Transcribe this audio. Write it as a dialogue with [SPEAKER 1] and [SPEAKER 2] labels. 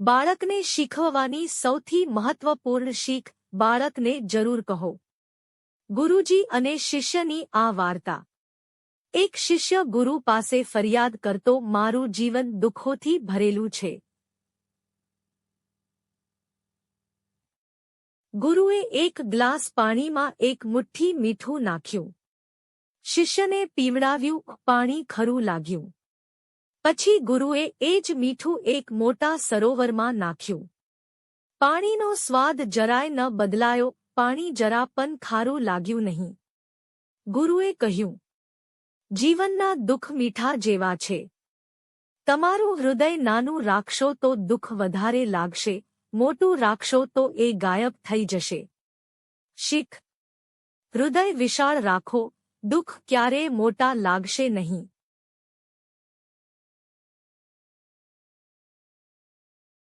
[SPEAKER 1] બાળકને શીખવવાની સૌથી મહત્વપૂર્ણ શીખ બાળકને જરૂર કહો. ગુરુજી અને શિષ્યની આ વાર્તા. એક શિષ્ય ગુરુ પાસે ફરિયાદ કરતો મારું જીવન દુઃખોથી ભરેલું છે. ગુરુએ એક ગ્લાસ પાણીમાં એક મુઠ્ઠી મીઠું નાખ્યું. શિષ્યને પીવડાવ્યું, પાણી ખરું લાગ્યું. પછી ગુરુએ એ જ મીઠું એક મોટા સરોવરમાં નાખ્યું. પાણીનો સ્વાદ જરાય ન બદલાયો, પાણી જરા પણ ખારું લાગ્યું નહીં. ગુરુએ કહ્યું, જીવનના દુઃખ મીઠા જેવા છે. તમારું હૃદય નાનું રાખશો તો દુઃખ વધારે લાગશે, મોટું રાખશો તો એ ગાયબ થઈ જશે. શીખ. હૃદય વિશાળ રાખો, દુઃખ ક્યારે મોટા લાગશે નહીં.